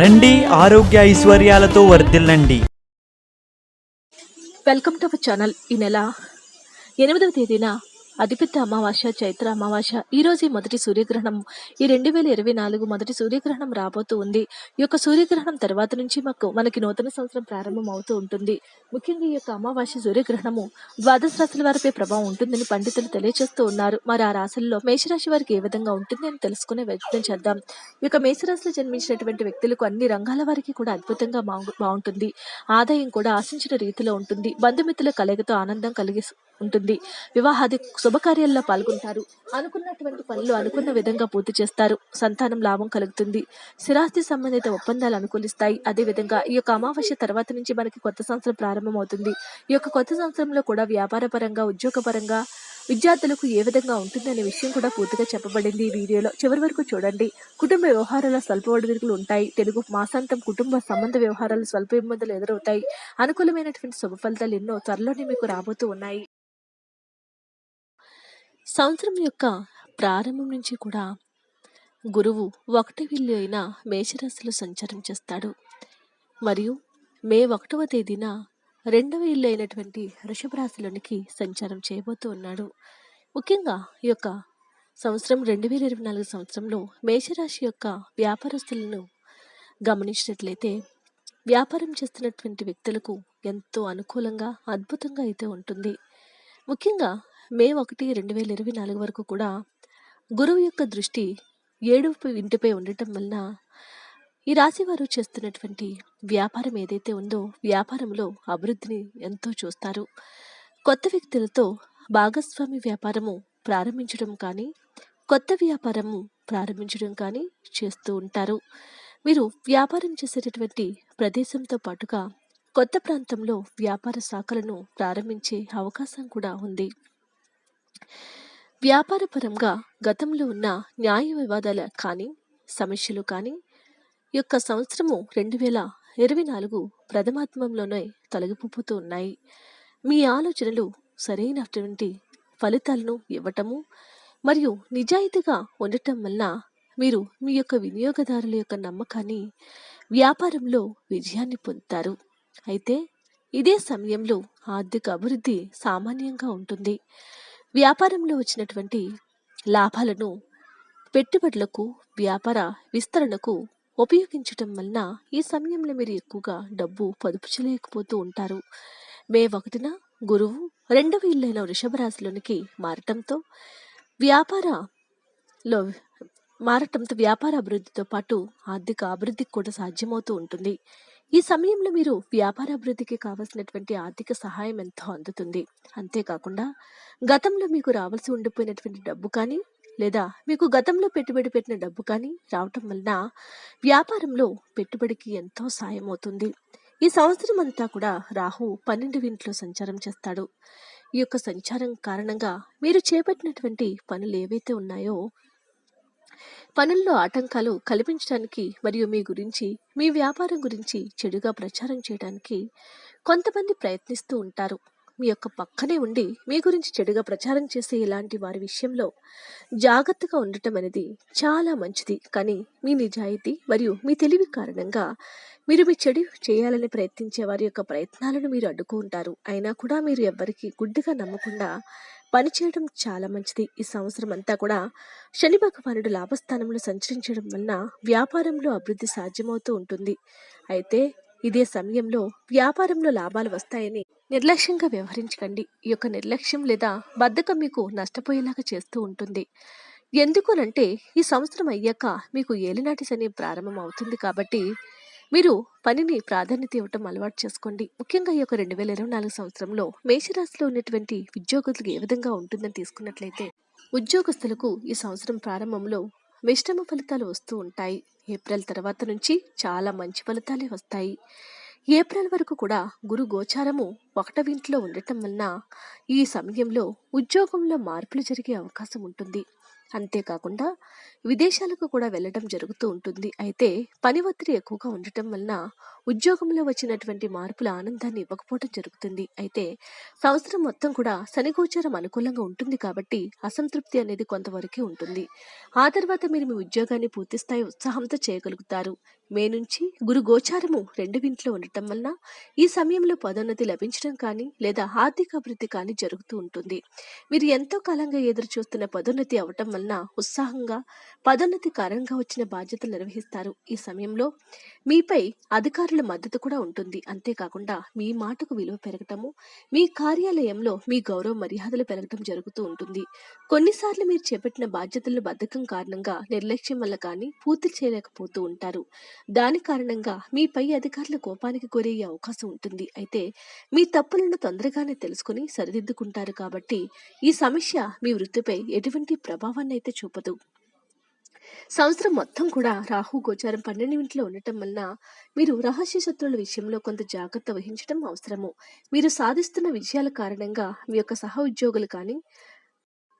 రండి ఆరోగ్య ఐశ్వర్యాలతో వర్ధిల్లండి. వెల్కమ్ టు అవర్ ఛానల్ ఈ నెల ఎనిమిదవ తేదీన అతిపెద్ద అమావాస్య చైత్ర అమావాస్య. ఈ రోజు మొదటి సూర్యగ్రహణం. ఈ రెండు వేల ఇరవై నాలుగు మొదటి సూర్యగ్రహణం రాబోతూ ఉంది. ఈ యొక్క సూర్యగ్రహణం తర్వాత నుంచి మాకు మనకి నూతన సంవత్సరం ప్రారంభం అవుతూ ఉంటుంది. ముఖ్యంగా ఈ యొక్క అమావాస్య సూర్యగ్రహణము ద్వాదశ రాశుల వారిపై ప్రభావం ఉంటుందని పండితులు తెలియజేస్తూ ఉన్నారు. మరి ఆ రాశుల్లో మేషరాశి వారికి ఏ విధంగా ఉంటుంది అని తెలుసుకునే ప్రయత్నం చేద్దాం. ఈ యొక్క మేషరాశిలో జన్మించినటువంటి వ్యక్తులకు అన్ని రంగాల వారికి కూడా అద్భుతంగా బాగుంటుంది ఆదాయం కూడా ఆశించిన రీతిలో ఉంటుంది. బంధుమిత్రుల కలయికతో ఆనందం కలిగి ఉంటుంది. వివాహాది శుభకార్యాల్లో పాల్గొంటారు. అనుకున్నటువంటి పనులు అనుకున్న విధంగా పూర్తి చేస్తారు. సంతానం లాభం కలుగుతుంది. స్థిరాస్తి సంబంధిత ఒప్పందాలు అనుకూలిస్తాయి. అదే విధంగా ఈ యొక్క అమావాస్య తర్వాత నుంచి మనకి కొత్త సంవత్సరం ప్రారంభమవుతుంది. ఈ యొక్క కొత్త సంవత్సరంలో కూడా వ్యాపార పరంగా ఉద్యోగ పరంగా విద్యార్థులకు ఏ విధంగా ఉంటుందనే విషయం కూడా పూర్తిగా చెప్పబడింది ఈ వీడియోలో. చివరి వరకు చూడండి. కుటుంబ వ్యవహారాల స్వల్ప ఒడిదుడుకులు ఉంటాయి. తెలుగు మాసాంతం కుటుంబ సంబంధ వ్యవహారాలు స్వల్ప ఇబ్బందులు ఎదురవుతాయి. అనుకూలమైనటువంటి శుభ ఫలితాలు ఎన్నో త్వరలోనే మీకు రాబోతూ ఉన్నాయి. సంవత్సరం యొక్క ప్రారంభం నుంచి కూడా గురువు ఒకటి విల్లు అయిన మేషరాశిలో సంచారం చేస్తాడు. మరియు మే ఒకటవ తేదీన రెండవ ఇల్లు అయినటువంటి వృషభ రాశిలోనికి సంచారం చేయబోతూ ఉన్నాడు. ముఖ్యంగా ఈ యొక్క సంవత్సరం రెండు వేల ఇరవై నాలుగు సంవత్సరంలో మేషరాశి యొక్క వ్యాపారస్తులను గమనించినట్లయితే వ్యాపారం చేస్తున్నటువంటి వ్యక్తులకు ఎంతో అనుకూలంగా అద్భుతంగా అయితే ఉంటుంది. ముఖ్యంగా మే ఒకటి రెండు వేల ఇరవై నాలుగు వరకు కూడా గురువు యొక్క దృష్టి ఏడు ఇంటిపై ఉండటం వలన ఈ రాశివారు చేస్తున్నటువంటి వ్యాపారం ఏదైతే ఉందో వ్యాపారంలో అభివృద్ధిని ఎంతో చూస్తారు. కొత్త వ్యక్తులతో భాగస్వామి వ్యాపారము ప్రారంభించడం కానీ కొత్త వ్యాపారము ప్రారంభించడం కానీ చేస్తూ ఉంటారు. మీరు వ్యాపారం చేసేటటువంటి ప్రదేశంతో పాటుగా కొత్త ప్రాంతంలో వ్యాపార శాఖలను ప్రారంభించే అవకాశం కూడా ఉంది. వ్యాపారపరంగా గతంలో ఉన్న న్యాయ వివాదాలు కానీ సమస్యలు కానీ యొక్క సంవత్సరము రెండు వేల ఇరవై నాలుగు ప్రథమాత్మంలోనే తొలగిపోతూ ఉన్నాయి. మీ ఆలోచనలు సరైనటువంటి ఫలితాలను ఇవ్వటము మరియు నిజాయితీగా ఉండటం వలన మీరు మీ యొక్క వినియోగదారుల యొక్క నమ్మకాన్ని వ్యాపారంలో విజయాన్ని పొందుతారు. అయితే ఇదే సమయంలో ఆర్థిక అభివృద్ధి సామాన్యంగా ఉంటుంది. వ్యాపారంలో వచ్చినటువంటి లాభాలను పెట్టుబడులకు వ్యాపార విస్తరణకు ఉపయోగించటం వలన ఈ సమయంలో మీరు ఎక్కువగా డబ్బు పొదుపు చేయలేకపోతూ ఉంటారు. మే ఒకటిన గురువు రెండవ ఇల్లైన వృషభ రాశిలోనికి మారటంతో వ్యాపారలో మారటంతో వ్యాపార అభివృద్ధితో పాటు ఆర్థిక అభివృద్ధికి కూడా సాధ్యమవుతూ ఉంటుంది. ఈ సమయంలో మీరు వ్యాపారాభివృద్ధికి కావాల్సినటువంటి కావలసినటువంటి ఆర్థిక సహాయం ఎంతో అందుతుంది. అంతేకాకుండా గతంలో మీకు రావాల్సి ఉండిపోయినటువంటి డబ్బు కానీ లేదా మీకు గతంలో పెట్టుబడి పెట్టిన డబ్బు కానీ రావటం వలన వ్యాపారంలో పెట్టుబడికి ఎంతో సాయం అవుతుంది. ఈ సంవత్సరం అంతా కూడా రాహు పన్నెండు ఇంట్లో సంచారం చేస్తాడు. ఈ యొక్క సంచారం కారణంగా మీరు చేపట్టినటువంటి పనులు ఏవైతే ఉన్నాయో పనుల్లో ఆటంకాలు కల్పించడానికి మరియు మీ గురించి మీ వ్యాపారం గురించి చెడుగా ప్రచారం చేయడానికి కొంతమంది ప్రయత్నిస్తూ ఉంటారు. మీ యొక్క పక్కనే ఉండి మీ గురించి చెడుగా ప్రచారం చేసే ఇలాంటి వారి విషయంలో జాగ్రత్తగా ఉండటం అనేది చాలా మంచిది. కానీ మీ నిజాయితీ మరియు మీ తెలివి కారణంగా మీరు మీ చెడు చేయాలని ప్రయత్నించే వారి యొక్క ప్రయత్నాలను మీరు అడ్డుకుంటారు. అయినా కూడా మీరు ఎవ్వరికి గుడ్డిగా నమ్మకుండా పనిచేయడం చాలా మంచిది. ఈ సంవత్సరం అంతా కూడా శని భగవానుడు లాభస్థానంలో సంచరించడం వలన వ్యాపారంలో అభివృద్ధి సాధ్యమవుతూ ఉంటుంది. అయితే ఇదే సమయంలో వ్యాపారంలో లాభాలు వస్తాయని నిర్లక్ష్యంగా వ్యవహరించకండి. ఈ యొక్క నిర్లక్ష్యం లేదా బద్ధకం మీకు నష్టపోయేలాగా చేస్తూ ఉంటుంది. ఎందుకునంటే ఈ సంవత్సరం అయ్యాక మీకు ఏలినాటి శని ప్రారంభం అవుతుంది కాబట్టి మీరు పనిని ప్రాధాన్యత ఇవ్వటం అలవాటు చేసుకోండి. ముఖ్యంగా ఈ యొక్క రెండు వేల ఇరవై నాలుగు సంవత్సరంలో మేషరాశిలో ఉన్నటువంటి ఉద్యోగులకు ఏ విధంగా ఉంటుందని తీసుకున్నట్లయితే ఉద్యోగస్తులకు ఈ సంవత్సరం ప్రారంభంలో మిశ్రమ ఫలితాలు వస్తూ ఉంటాయి. ఏప్రిల్ తర్వాత నుంచి చాలా మంచి ఫలితాలే వస్తాయి. ఏప్రిల్ వరకు కూడా గురు గోచారము ఒకటవింట్లో ఉండటం వలన ఈ సమయంలో ఉద్యోగంలో మార్పులు జరిగే అవకాశం ఉంటుంది. అంతేకాకుండా విదేశాలకు కూడా వెళ్ళడం జరుగుతూ ఉంటుంది. అయితే పని ఒత్తిడి ఎక్కువగా ఉండటం వలన ఉద్యోగంలో వచ్చినటువంటి మార్పుల ఆనందాన్ని ఇవ్వకపోవడం జరుగుతుంది. అయితే సంవత్సరం మొత్తం కూడా శని గోచారం అనుకూలంగా ఉంటుంది కాబట్టి అసంతృప్తి అనేది కొంతవరకే ఉంటుంది. ఆ తర్వాత మీరు మీ ఉద్యోగాన్ని పూర్తిస్థాయి ఉత్సాహంతో చేయగలుగుతారు. మే నుంచి గురు గోచారము రెండు ఇంట్లో ఉండటం వలన ఈ సమయంలో పదోన్నతి లభించడం కానీ లేదా ఆర్థిక అభివృద్ధి కానీ జరుగుతూ ఉంటుంది. మీరు ఎంతో కాలంగా ఎదురు చూస్తున్న పదోన్నతి అవటం వలన ఉత్సాహంగా పదోన్నతి కారణంగా వచ్చిన బాధ్యతలు నిర్వహిస్తారు. ఈ సమయంలో మీపై అధికారులు మద్దతు కూడా ఉంటుంది. అంతేకాకుండా మీ మాటకు విలువ పెరగటము మీ కార్యాలయంలో మీ గౌరవ మర్యాదలు పెరగటం జరుగుతూ ఉంటుంది. కొన్నిసార్లు మీరు చేపట్టిన బాధ్యతలను బద్ధకం కారణంగా నిర్లక్ష్యం వల్ల కానీ పూర్తి చేయలేకపోతూ ఉంటారు. దాని కారణంగా మీ పై అధికారుల కోపానికి గురయ్యే అవకాశం ఉంటుంది. అయితే మీ తప్పులను తొందరగానే తెలుసుకుని సరిదిద్దుకుంటారు కాబట్టి ఈ సమస్య మీ వృత్తిపై ఎటువంటి ప్రభావాన్ని అయితే చూపదు. సంవత్సరం మొత్తం కూడా రాహు గోచారం పన్నెండు ఇంట్లో ఉండటం వలన మీరు రహస్య శత్రువుల విషయంలో కొంత జాగ్రత్త వహించడం అవసరము. మీరు సాధిస్తున్న విజయాల కారణంగా మీ యొక్క సహ ఉద్యోగులు కానీ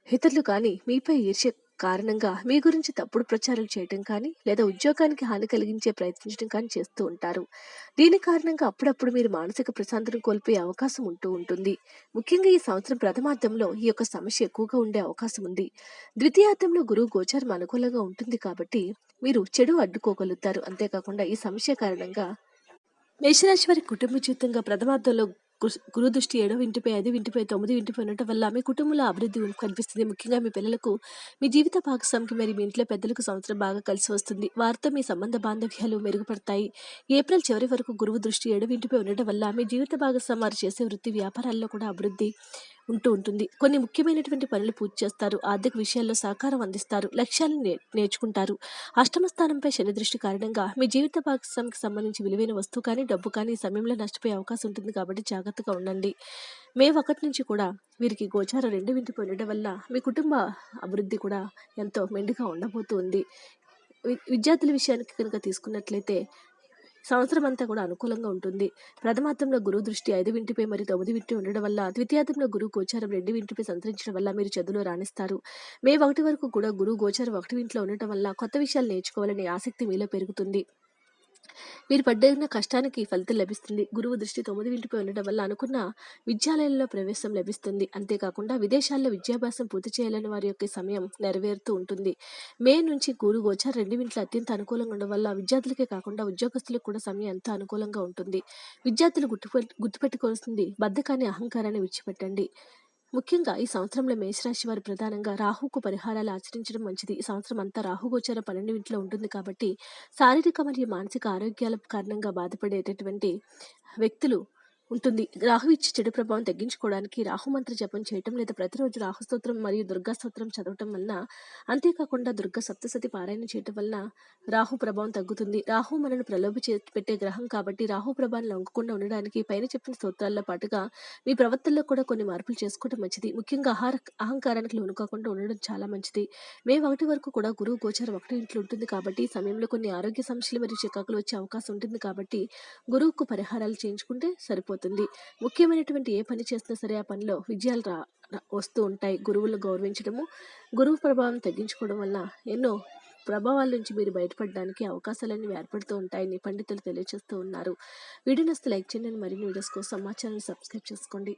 ఇతరులు కానీ మీపై ఈర్ష్య కారణంగా మీ గురించి తప్పుడు ప్రచారాలు చేయడం కానీ లేదా ఉద్యోగానికి హాని కలిగించే ప్రయత్నించడం కానీ చేస్తూ ఉంటారు. దీని కారణంగా అప్పుడప్పుడు మీరు మానసిక ప్రశాంతతను కోల్పోయే అవకాశం ఉంటూ ఉంటుంది. ముఖ్యంగా ఈ సంవత్సరం ప్రథమార్థంలో ఈ యొక్క సమస్య ఎక్కువగా ఉండే అవకాశం ఉంది. ద్వితీయార్థంలో గురువు గోచారం అనుకూలంగా ఉంటుంది కాబట్టి మీరు చెడు అడ్డుకోగలుగుతారు. అంతేకాకుండా ఈ సమస్య కారణంగా మేషరాశి వారి కుటుంబ జీవితంగా ప్రథమార్థంలో గురుదృష్టి గురు దృష్టి ఇంటిపై ఐదు ఇంటిపై తొమ్మిది ఇంటిపై ఉండటం వల్ల మీ కుటుంబంలో అభివృద్ధి కనిపిస్తుంది. ముఖ్యంగా మీ పిల్లలకు మీ జీవిత భాగస్వామికి మరి మీ ఇంట్లో పెద్దలకు సంవత్సరం బాగా కలిసి వస్తుంది. వారితో మీ సంబంధ బాంధవ్యాలు మెరుగుపడతాయి. ఏప్రిల్ చివరి వరకు గురువు దృష్టి ఏడు ఇంటిపై ఉండటం వల్ల మీ జీవిత భాగస్వామి వారు చేసే వృత్తి వ్యాపారాల్లో కూడా అభివృద్ధి ఉంటూ ఉంటుంది. కొన్ని ముఖ్యమైనటువంటి పనులు పూర్తి చేస్తారు. ఆర్థిక విషయాల్లో సహకారం అందిస్తారు. లక్ష్యాలను నే- నేర్చుకుంటారు. అష్టమ స్థానంపై శని దృష్టి కారణంగా మీ జీవిత భాగస్వామికి సంబంధించి విలువైన వస్తువు కానీ డబ్బు కానీ ఈ సమయంలో నష్టపోయే అవకాశం ఉంటుంది కాబట్టి జాగ్రత్తగా ఉండండి. మే ఒకటి నుంచి కూడా వీరికి గోచారం రెండు వింటి ఉండడం వల్ల మీ కుటుంబ అభివృద్ధి కూడా ఎంతో మెండుగా ఉండబోతుంది. వి- విద్యార్థుల విషయానికి కనుక తీసుకున్నట్లయితే సంవత్సరం అంతా కూడా అనుకూలంగా ఉంటుంది. ప్రథమార్థంలో గురువు దృష్టి ఐదు వింటిపై మరియు తొమ్మిది వింటి ఉండడం వల్ల ద్వితీయార్థంలో గురువు గోచారం రెండు వింటిపై సంతరించడం వల్ల మీరు చదువులో రాణిస్తారు. మే ఒకటి వరకు కూడా గురువు గోచారం ఒకటి వింట్లో ఉండటం వల్ల కొత్త విషయాలు నేర్చుకోవాలనే ఆసక్తి మీలో పెరుగుతుంది. మీరు పడ్డ కష్టానికి ఫలితం లభిస్తుంది. గురువు దృష్టి తొమ్మిది వింటిపై ఉండడం వల్ల అనుకున్న విద్యాలయంలో ప్రవేశం లభిస్తుంది. అంతేకాకుండా విదేశాల్లో విద్యాభ్యాసం పూర్తి చేయాలని వారి యొక్క సమయం నెరవేరుతూ ఉంటుంది. మే నుంచి గురు గోచార రెండు ఇంట్లో అత్యంత అనుకూలంగా ఉండడం వల్ల విద్యార్థులకే కాకుండా ఉద్యోగస్తులకు కూడా సమయం ఎంతో అనుకూలంగా ఉంటుంది. విద్యార్థులు గుర్తుపె గుర్తుపెట్టుకోవాల్సింది బద్ధకాన్ని అహంకారాన్ని విడిచిపెట్టండి. ముఖ్యంగా ఈ సంవత్సరంలో మేషరాశి వారు ప్రధానంగా రాహుకు పరిహారాలు ఆచరించడం మంచిది. ఈ సంవత్సరం అంతా రాహుగోచర పన్నెండింటిలో పన్నెండు ఇంట్లో ఉంటుంది కాబట్టి శారీరక మరియు మానసిక ఆరోగ్యాల కారణంగా బాధపడేటటువంటి వ్యక్తులు ఉంటుంది. రాహు ఇచ్చే చెడు ప్రభావం తగ్గించుకోవడానికి రాహు మంత్ర జపం చేయటం లేదా ప్రతిరోజు రాహు స్తోత్రం మరియు దుర్గా స్తోత్రం చదవటం వలన అంతేకాకుండా దుర్గా సప్తసతి పారాయణ చేయటం వలన రాహు ప్రభావం తగ్గుతుంది. రాహు మనను ప్రలోభ పెట్టే గ్రహం కాబట్టి రాహు ప్రభావం లొంగకుండా ఉండడానికి పైన చెప్పిన స్తోత్రాల్లో పాటుగా మీ ప్రవర్తనలో కూడా కొన్ని మార్పులు చేసుకోవడం మంచిది. ముఖ్యంగా ఆహార అహంకారానికి లోనుకోకుండా ఉండడం చాలా మంచిది. మే ఒకటి వరకు కూడా గురువు గోచారం ఒకటి ఇంట్లో ఉంటుంది కాబట్టి ఈ సమయంలో కొన్ని ఆరోగ్య సమస్యలు మరియు చికాకులు వచ్చే అవకాశం ఉంటుంది కాబట్టి గురువుకు పరిహారాలు చేయించుకుంటే సరిపోతుంది. ముఖ్యమైనటువంటి ఏ పని చేసినా సరే ఆ పనిలో విజయాలు రా వస్తూ ఉంటాయి. గురువులను గౌరవించడము గురువు ప్రభావం తగ్గించుకోవడం వల్ల ఎన్నో ప్రభావాల నుంచి మీరు బయటపడడానికి అవకాశాలన్నీ ఏర్పడుతూ ఉంటాయని పండితులు తెలియజేస్తూ ఉన్నారు. వీడియో నస్తే లైక్ చేయండి. మరిన్ని వీడియోస్ కోసం మా ఛానల్ సబ్స్క్రైబ్ చేసుకోండి.